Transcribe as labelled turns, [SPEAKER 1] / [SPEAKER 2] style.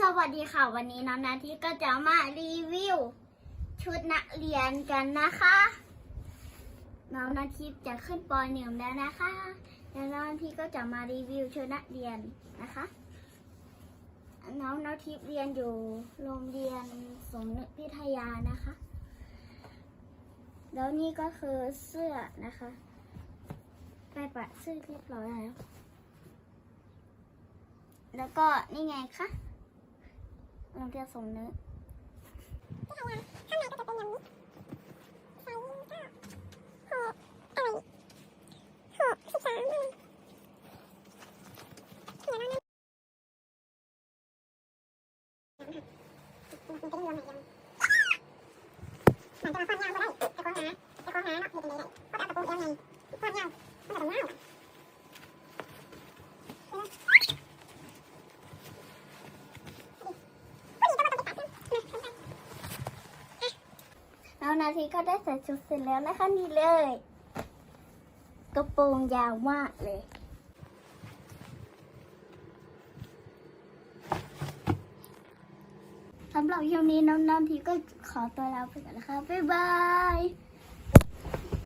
[SPEAKER 1] สวัสดีค่ะ วันนี้น้องนาทีก็จะมารีวิว ชุดนักเรียนกันนะคะ น้องนาทีจะขึ้นปหนึ่งแล้วนะคะแล้วน้องนาทีก็จะมารีวิวชุดนักเรียนนะคะ น้องนาทีเรียนอยู่โรงเรียนสมนึกพิทยานะคะ แล้วนี่ก็คือเสื้อนะคะไปปะเสื้อเรียบร้อยแล้วแล้วก็นี่ไงคะ โรงเรียน
[SPEAKER 2] แล้วนา
[SPEAKER 1] ทีก็ได้ใส่ชุดเสร็จแล้วนะคะนี่เลย กระโปรงยาวมากเลย สำหรับช่วงนี้น้องๆทีก็ขอตัวลาไปก่อนนะคะ บ๊ายบาย